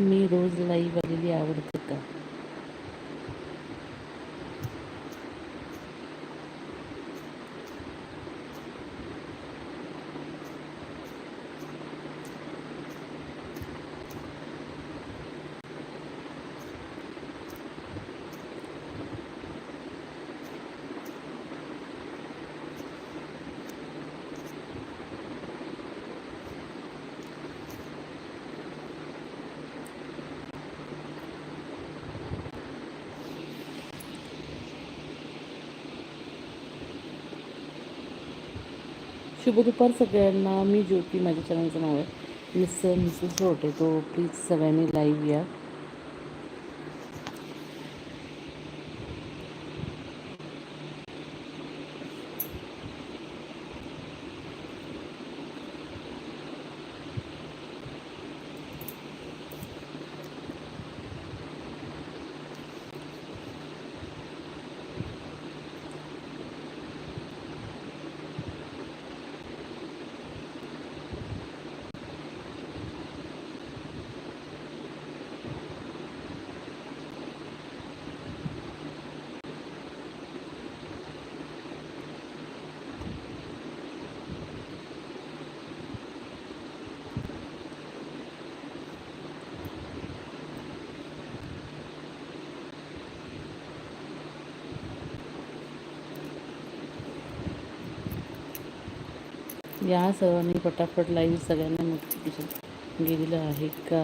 मी रोज live आलेली आवडते का? शुभ दुपार सगळ्यांना मी ज्योती माझ्या चॅनलचं नाव आहे. मिस मिसेस रोटे तो प्लीज सगळ्यांनी लाईव्ह या. या सर्वांनी पटापट लाईव्ह सगळ्यांना नोटिफिकेशन गेलेलं आहे का?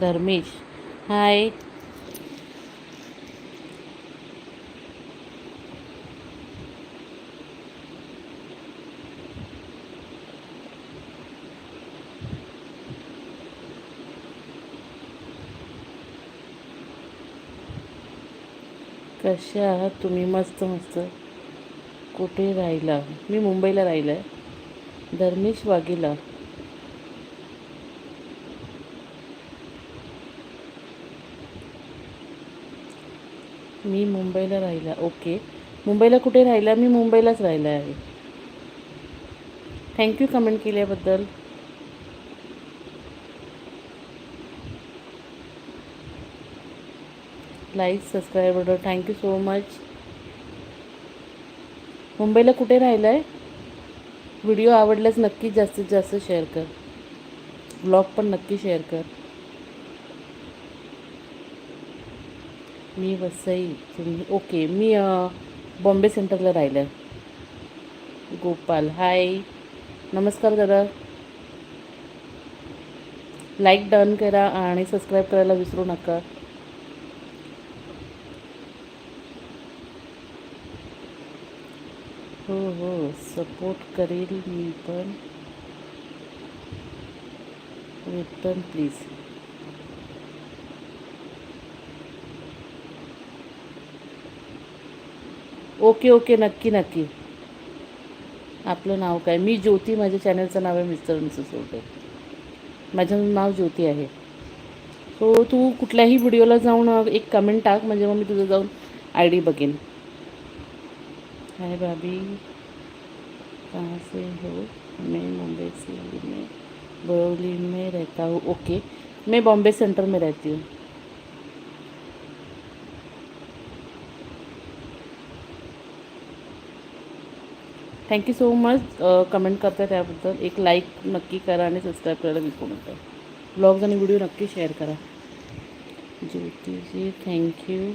धर्मेश. हाय. कशा आहात तुम्ही? मस्त मस्त. कुठे राहिला? मी मुंबईला राहिला आहे धर्मेश वाघेला. मी मुंबईला राहिला ओके. मुंबईला कुठे राहिला? मी मुंबईलाच राहिला आहे. थँक्यू कमेंट केल्याबद्दल. Like subscribe order thank you so much मुंबईला कुठे राहिला आहे व्हिडिओ आवडल्यास नक्कीच जास्तीत जास्त शेअर कर. ब्लॉग पण नक्की शेअर कर. मी वसई तुम्ही ओके मी बॉम्बे सेंटरला राहिलं. गोपाल हाय नमस्कार दादा. लाईक डन करा आणि सबस्क्राईब करायला विसरू नका. हो हो सपोर्ट करेल मी पण. रिटर्न प्लीज ओके ओके नक्की नक्की. आपलं नाव काय? मी ज्योती माझ्या चॅनलचं नाव आहे मिस्टर मिसेस ओटे माझं नाव ज्योती आहे. सो तू कुठल्याही व्हिडिओला जाऊन एक कमेंट टाक म्हणजे मग मी तुझं जाऊन आय डी बघेन. हाय भाभी. कहाँ से हो? मैं मुंबई से में मैं बरौली में रहता हूँ. ओके मैं बॉम्बे सेंटर में रहती हूँ. थँक्यू सो मच कमेंट करता त्याबद्दल एक लाईक नक्की करा आणि सबस्क्राईब करायला विसरू नका ब्लॉग्स आणि व्हिडिओ नक्की शेअर करा ज्योतिजी थँक्यू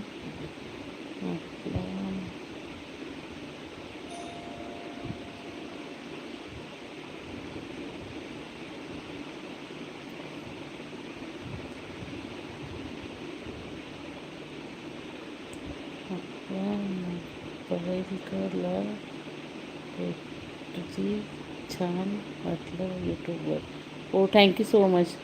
पवईकरला तुझी छान वाटलं यूट्यूबवर हो थँक्यू सो मच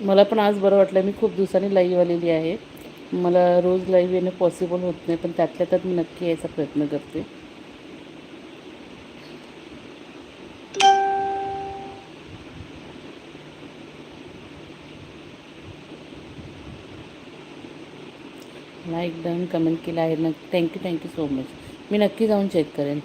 मला पण आज बरं वाटलं. मी खूप दिवसांनी लाईव्ह आलेली आहे. मला रोज लाईव्ह येणं पॉसिबल होत नाही पण त्यातल्या त्यात मी नक्की यायचा प्रयत्न करते. लाईक डन कमेंट केलं आहे. न thank you thank you so much मी नक्की जाऊन चेक करेन.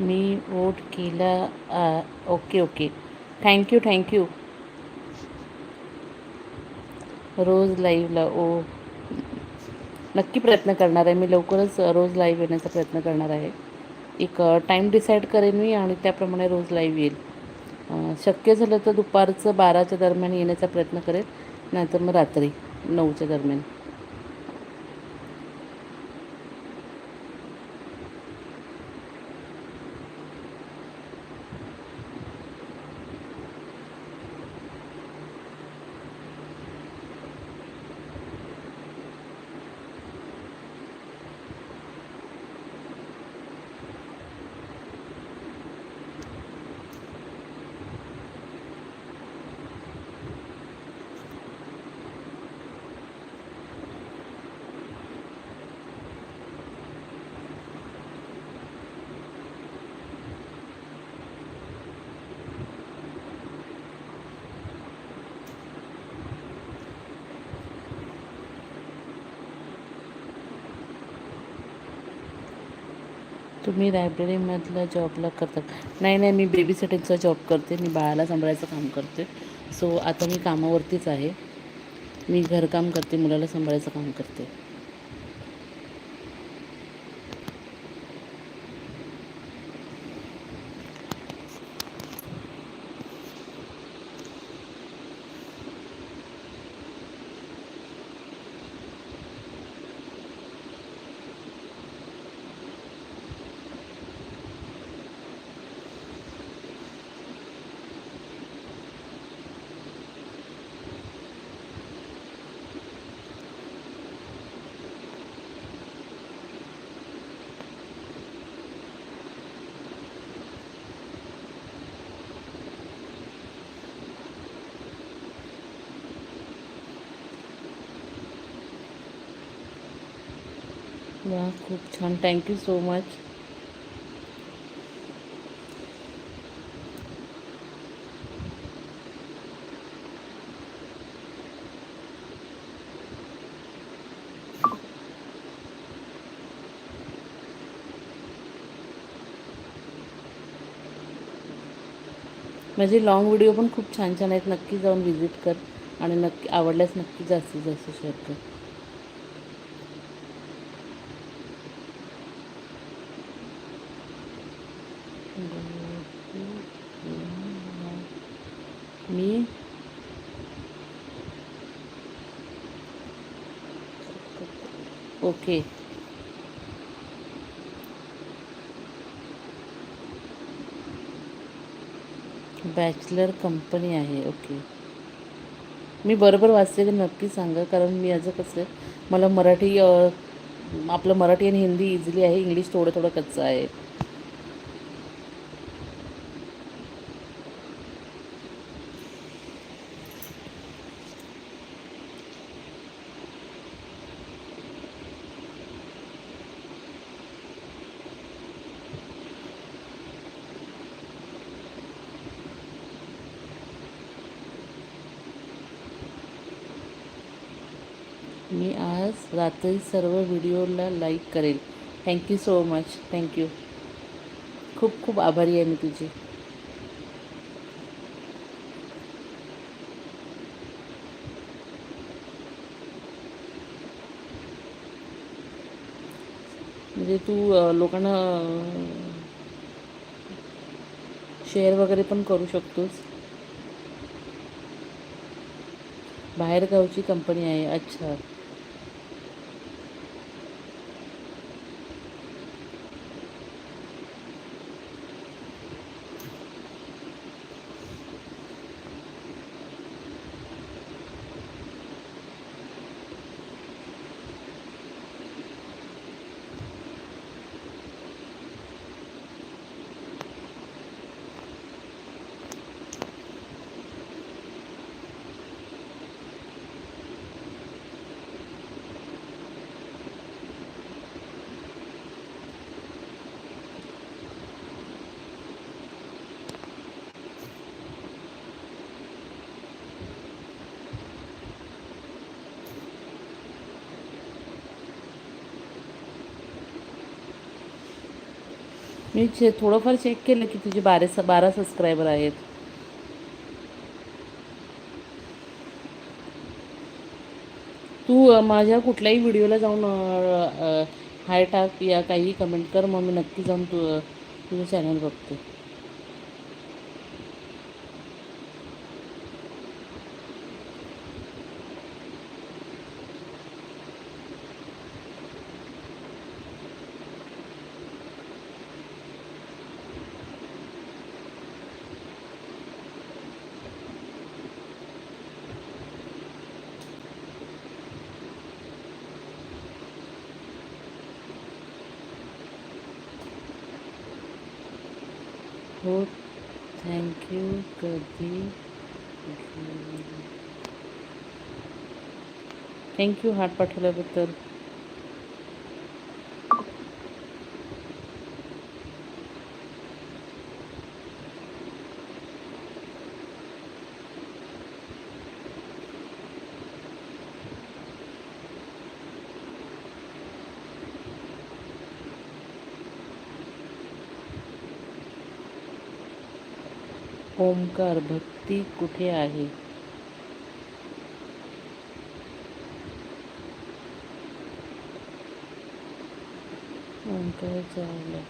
मी वोट केला okay okay thank you thank you रोज लाईव्हला ओ. नक्की प्रयत्न करणार आहे. मी लवकरच रोज लाईव्ह येण्याचा प्रयत्न करणार आहे. एक टाईम डिसाईड करेन मी आणि त्याप्रमाणे रोज लाईव्ह येईल. शक्य झालं तर दुपारचं बाराच्या दरम्यान येण्याचा प्रयत्न करेन. नाहीतर मग रात्री नऊच्या दरम्यान. तुम्ही लायब्ररीमधल्या जॉबला करता. नाही नाही मी बेबी सिटिंगचा जॉब करते. मी बाळाला सांभाळायचं काम करते. सो आता मी कामावरतीच आहे. मी घरकाम करते मुलाला सांभाळायचं काम करते. वा खूप छान. थँक्यू सो मच माझे लॉंग व्हिडिओ पण खूप छान छान आहेत. नक्की जाऊन व्हिजिट कर. आणि नक्की आवडल्यास नक्की जास्तीत जास्त शेअर कर मी ओके बॅचलर कंपनी आहे ओके. मी बरोबर वाचते की नक्की सांगा कारण मी याचं कसं आहे, मला मराठी आपलं मराठी आणि हिंदी इझिली आहे इंग्लिश थोडं थोडं कच्चं आहे. मी आज रात्री सर्व व्हिडिओला लाईक करेल. थँक्यू सो मच थँक्यू खूप खूप आभारी आहे मी तुझी. म्हणजे तू लोकांना शेअर वगैरे पण करू शकतोस. बाहेरगावची कंपनी आहे. अच्छा. मी चे थोडंफार चेक केलं की तुझे बारा बारा सबस्क्रायबर आहेत. तू माझ्या कुठल्याही व्हिडिओला जाऊन हाय टाक या काही कमेंट कर. मग मी नक्की जाऊन तू तुझं चॅनल बघते. हो थँक्यू कधी थँक्यू हार्ट पाठवल्याबद्दल. ओमकार भक्ती कुठे आहे? ओमकार चावला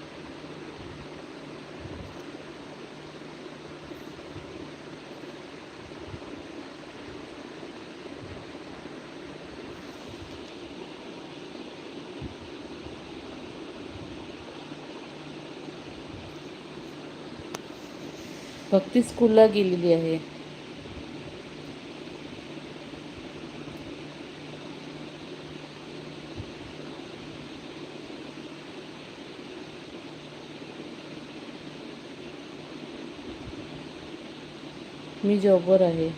भक्ती स्कूलला गेलेली आहे. मी जॉबवर आहे.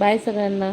बाय सगळ्यांना